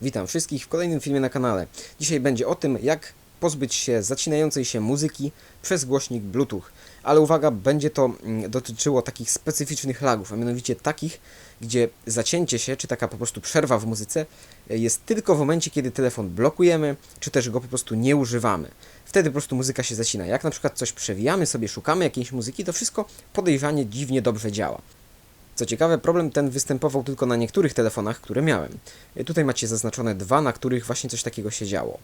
Witam wszystkich w kolejnym filmie na kanale. Dzisiaj będzie o tym, jak pozbyć się zacinającej się muzyki przez głośnik Bluetooth. Ale uwaga, będzie to mm, dotyczyło takich specyficznych lagów, a mianowicie takich, gdzie zacięcie się, czy taka po prostu przerwa w muzyce e, jest tylko w momencie, kiedy telefon blokujemy, czy też go po prostu nie używamy. Wtedy po prostu muzyka się zacina. Jak na przykład coś przewijamy sobie, szukamy jakiejś muzyki, to wszystko podejrzanie dziwnie dobrze działa. Co ciekawe, problem ten występował tylko na niektórych telefonach, które miałem. E, Tutaj macie zaznaczone dwa, na których właśnie coś takiego się działo.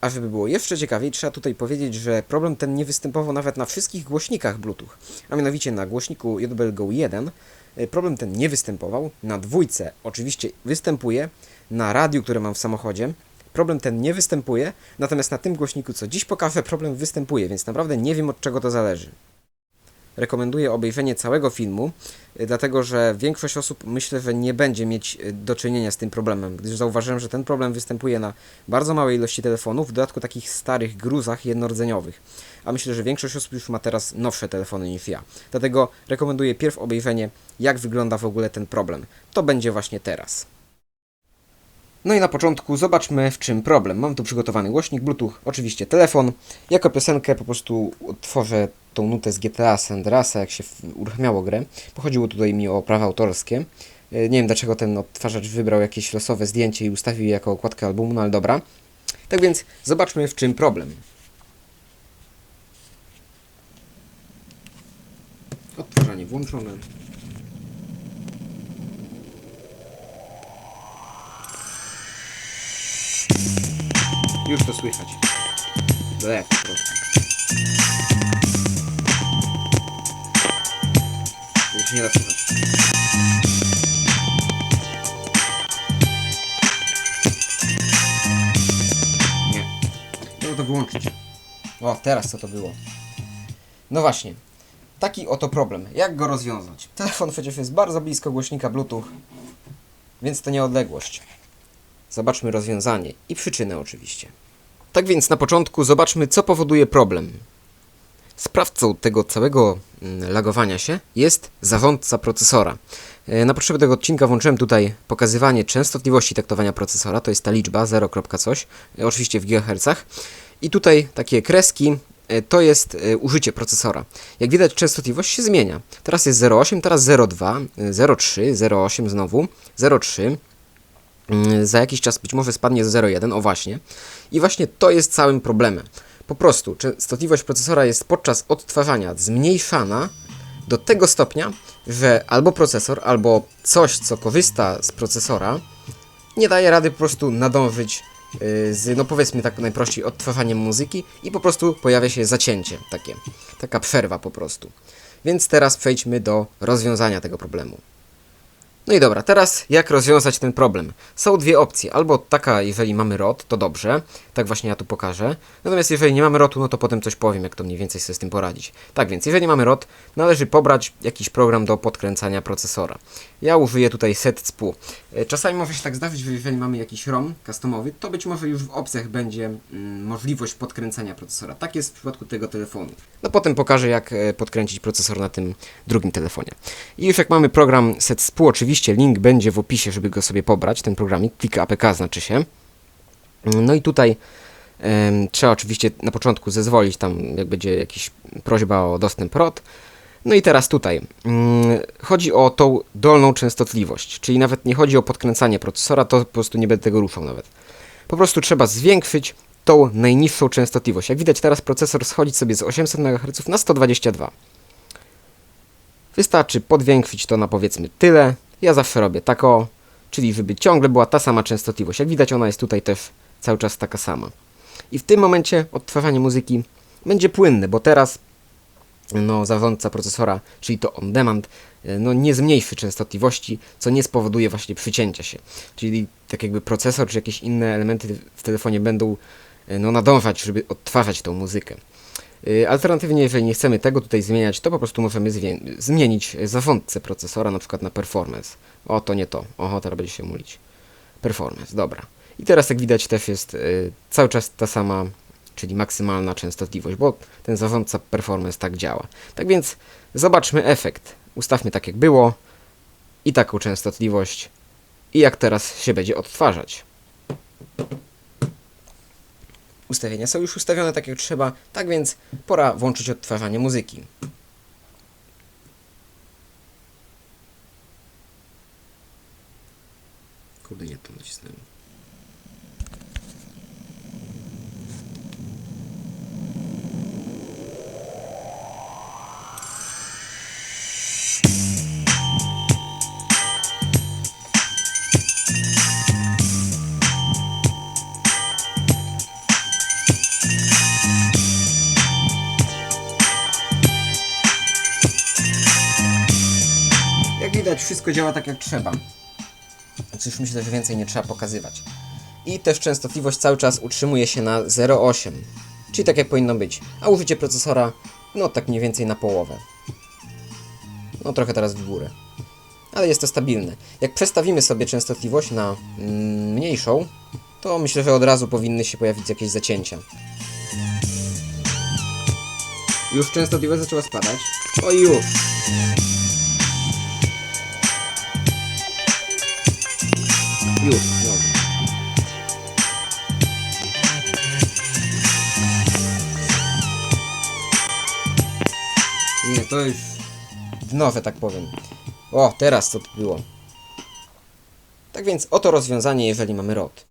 A żeby było jeszcze ciekawiej, trzeba tutaj powiedzieć, że problem ten nie występował nawet na wszystkich głośnikach Bluetooth. A mianowicie na głośniku JBL Go 1 e, problem ten nie występował, na dwójce oczywiście występuje, na radiu, które mam w samochodzie, problem ten nie występuje, natomiast na tym głośniku, co dziś pokażę, problem występuje, więc naprawdę nie wiem od czego to zależy rekomenduję obejrzenie całego filmu, y, dlatego że większość osób myślę, że nie będzie mieć y, do czynienia z tym problemem, gdyż zauważyłem, że ten problem występuje na bardzo małej ilości telefonów, w dodatku takich starych gruzach jednorodzeniowych. A myślę, że większość osób już ma teraz nowsze telefony niż ja. Dlatego rekomenduję pierw obejrzenie, jak wygląda w ogóle ten problem. To będzie właśnie teraz. No i na początku zobaczmy w czym problem. Mam tu przygotowany głośnik Bluetooth, oczywiście telefon. Jako piosenkę po prostu utworzę tą nutę z GTA San Andreasa, jak się uruchamiało grę. Pochodziło tutaj mi o prawa autorskie. E, Nie wiem dlaczego ten odtwarzacz wybrał jakieś losowe zdjęcie i ustawił je jako okładkę albumu, no ale dobra. Tak więc zobaczmy w czym problem. Odtwarzanie włączone. Już to słychać. Ble, po. Nie da słuchać. Nie. Trzeba to wyłączyć. O, teraz co to było? No właśnie. Taki oto problem. Jak go rozwiązać? Telefon przecież jest bardzo blisko głośnika Bluetooth, więc to nie odległość. Zobaczmy rozwiązanie i przyczynę oczywiście. Tak więc na początku zobaczmy, co powoduje problem. Sprawcą tego całego mm, lagowania się jest zarządca procesora. E, Na potrzeby tego odcinka włączyłem tutaj pokazywanie częstotliwości taktowania procesora, to jest ta liczba 0, coś, e, oczywiście w gigahercach. I tutaj takie kreski, e, to jest użycie procesora. Jak widać częstotliwość się zmienia. Teraz jest 0,8, teraz 0,2, e, 0,3, 0,8 znowu, 0,3, Mm, za jakiś czas być może spadnie do 0,1, o właśnie. I właśnie to jest całym problemem. Po prostu częstotliwość procesora jest podczas odtwarzania zmniejszana do tego stopnia, że albo procesor, albo coś, co korzysta z procesora, nie daje rady po prostu nadążyć yy, z, no powiedzmy tak najprościej, odtwarzaniem muzyki i po prostu pojawia się zacięcie takie, taka przerwa po prostu. Więc teraz przejdźmy do rozwiązania tego problemu. No i dobra, teraz jak rozwiązać ten problem? Są dwie opcje. Albo taka, jeżeli mamy ROT, to dobrze, tak właśnie ja tu pokażę. Natomiast jeżeli nie mamy ROTu, no to potem coś powiem, jak to mniej więcej sobie z tym poradzić. Tak więc, jeżeli mamy ROT, należy pobrać jakiś program do podkręcania procesora. Ja użyję tutaj setcpu. E, Czasami może się tak zdarzyć, że jeżeli mamy jakiś ROM customowy, to być może już w opcjach będzie mm, możliwość podkręcania procesora. Tak jest w przypadku tego telefonu. No potem pokażę, jak e, podkręcić procesor na tym drugim telefonie. I już jak mamy program setcpu, oczywiście link będzie w opisie, żeby go sobie pobrać, ten programik, klik APK znaczy się. No i tutaj em, trzeba oczywiście na początku zezwolić tam, jak będzie jakaś prośba o dostęp ROT. No i teraz tutaj mm, chodzi o tą dolną częstotliwość, czyli nawet nie chodzi o podkręcanie procesora, to po prostu nie będę tego ruszał nawet. Po prostu trzeba zwiększyć tą najniższą częstotliwość. Jak widać teraz procesor schodzi sobie z 800 MHz na 122. Wystarczy podwiększyć to na powiedzmy tyle. Ja zawsze robię tak o, czyli żeby ciągle była ta sama częstotliwość. Jak widać ona jest tutaj też cały czas taka sama. I w tym momencie odtwarzanie muzyki będzie płynne, bo teraz no, zarządca procesora, czyli to on demand, no, nie zmniejszy częstotliwości, co nie spowoduje właśnie przycięcia się. Czyli tak jakby procesor czy jakieś inne elementy w telefonie będą no, nadążać, żeby odtwarzać tą muzykę. Y, Alternatywnie, jeżeli nie chcemy tego tutaj zmieniać, to po prostu możemy zmienić zarządcę procesora, na przykład na performance. O, to nie to. Oho, teraz będzie się mulić. Performance, dobra. I teraz, jak widać, też jest y, cały czas ta sama, czyli maksymalna częstotliwość, bo ten zarządca performance tak działa. Tak więc zobaczmy efekt. Ustawmy tak, jak było i taką częstotliwość i jak teraz się będzie odtwarzać. Ustawienia są już ustawione tak jak trzeba, tak więc pora włączyć odtwarzanie muzyki. Kurde, nie to nacisnąłem. Widać, wszystko działa tak jak trzeba. Więc już myślę, że więcej nie trzeba pokazywać. I też częstotliwość cały czas utrzymuje się na 0,8. Czyli tak jak powinno być. A użycie procesora, no tak mniej więcej na połowę. No trochę teraz w górę. Ale jest to stabilne. Jak przestawimy sobie częstotliwość na mm, mniejszą, to myślę, że od razu powinny się pojawić jakieś zacięcia. Już częstotliwość zaczęła spadać. O już! Już. Nie, to już dno, że tak powiem. O, teraz to było. Tak więc oto rozwiązanie, jeżeli mamy ROT.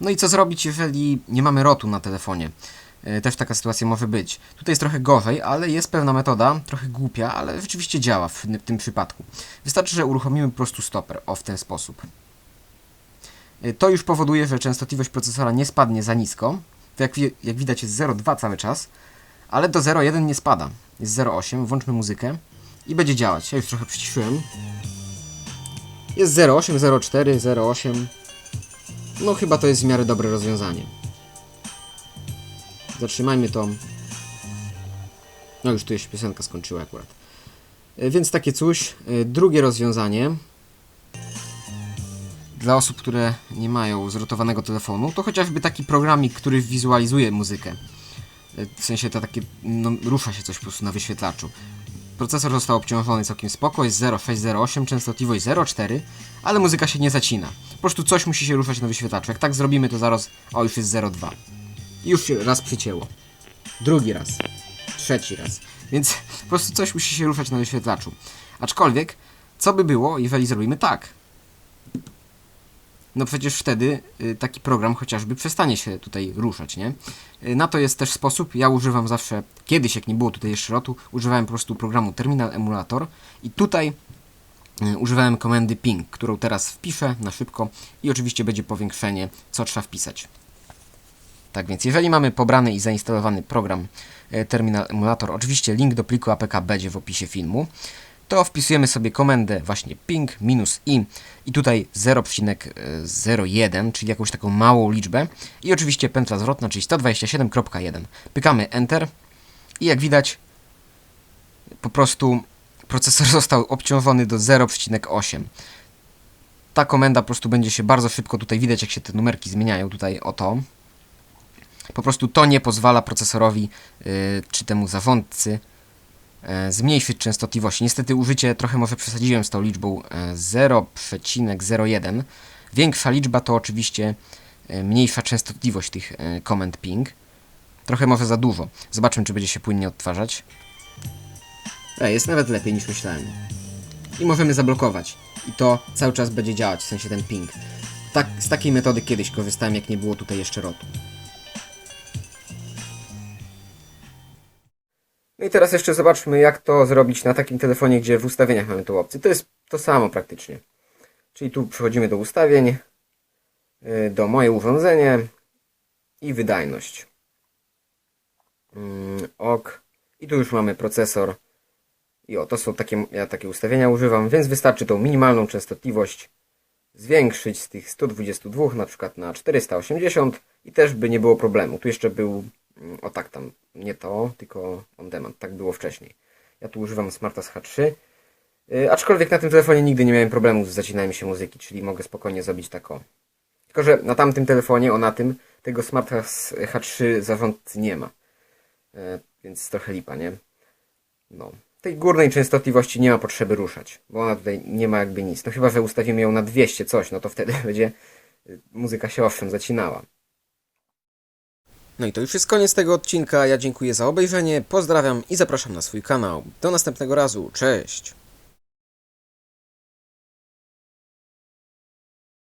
No i co zrobić, jeżeli nie mamy ROTu na telefonie? E, Też taka sytuacja może być. Tutaj jest trochę gorzej, ale jest pewna metoda, trochę głupia, ale rzeczywiście działa w tym przypadku. Wystarczy, że uruchomimy po prostu stoper, o w ten sposób. Y, To już powoduje, że częstotliwość procesora nie spadnie za nisko. To jak, jak widać jest 0,2 cały czas, ale do 0,1 nie spada. Jest 0,8, włączmy muzykę i będzie działać. Ja już trochę przyciszyłem. Jest 0,8, 0,4, 0,8. No chyba to jest w miarę dobre rozwiązanie. Zatrzymajmy to. No już tu się piosenka skończyła akurat. Y, Więc takie coś. Y, Drugie rozwiązanie dla osób, które nie mają zrotowanego telefonu, to chociażby taki programik, który wizualizuje muzykę. Y, W sensie to takie, no, rusza się coś po prostu na wyświetlaczu. Procesor został obciążony całkiem spoko, jest 0,608, częstotliwość 0,4, ale muzyka się nie zacina. Po prostu coś musi się ruszać na wyświetlaczu. Jak tak zrobimy, to zaraz, o już jest 0,2. Już się raz przycięło. Drugi raz. Trzeci raz. Więc po prostu coś musi się ruszać na wyświetlaczu. Aczkolwiek, co by było, jeżeli zrobimy tak? No przecież wtedy y, taki program chociażby przestanie się tutaj ruszać, nie? Y, Na to jest też sposób, ja używam zawsze, kiedyś jak nie było tutaj jeszcze rotu, używałem po prostu programu Terminal Emulator i tutaj y, używałem komendy ping, którą teraz wpiszę na szybko i oczywiście będzie powiększenie, co trzeba wpisać. Tak więc, jeżeli mamy pobrany i zainstalowany program e, Terminal Emulator, oczywiście link do pliku APK będzie w opisie filmu, to wpisujemy sobie komendę właśnie ping minus i i tutaj 0,01, czyli jakąś taką małą liczbę i oczywiście pętla zwrotna, czyli 127.1. Pykamy Enter i jak widać po prostu procesor został obciążony do 0,8 ta komenda po prostu będzie się bardzo szybko tutaj widać, jak się te numerki zmieniają tutaj o to. Po prostu to nie pozwala procesorowi y, czy temu zarządcy y, zmniejszyć częstotliwości. Niestety użycie trochę może przesadziłem z tą liczbą y, 0,01. Większa liczba to oczywiście y, mniejsza częstotliwość tych komend ping. Trochę może za dużo. Zobaczmy, czy będzie się płynnie odtwarzać. E, jest nawet lepiej niż myślałem. I możemy zablokować. I to cały czas będzie działać, w sensie ten ping. Tak, z takiej metody kiedyś korzystałem, jak nie było tutaj jeszcze rotu. No i teraz jeszcze zobaczmy, jak to zrobić na takim telefonie, gdzie w ustawieniach mamy tą opcję. To jest to samo praktycznie. Czyli tu przechodzimy do ustawień, yy, do moje urządzenie i wydajność. Yy, ok. I tu już mamy procesor. I o, to są takie, ja takie ustawienia używam, więc wystarczy tą minimalną częstotliwość zwiększyć z tych 122 na przykład na 480 i też by nie było problemu. Tu jeszcze był, mm, o tak tam, nie to, tylko on demand, tak było wcześniej. Ja tu używam Smarta H3, yy, aczkolwiek na tym telefonie nigdy nie miałem problemu z zacinaniem się muzyki, czyli mogę spokojnie zrobić tak o. Tylko, że na tamtym telefonie, o na tym, tego Smarta H3 zarządcy nie ma. Yy, więc trochę lipa, nie? No. Tej górnej częstotliwości nie ma potrzeby ruszać, bo ona tutaj nie ma jakby nic. No chyba, że ustawimy ją na 200 coś, no to wtedy będzie y, muzyka się owszem zacinała. No i to już jest koniec tego odcinka. Ja dziękuję za obejrzenie, pozdrawiam i zapraszam na swój kanał. Do następnego razu. Cześć!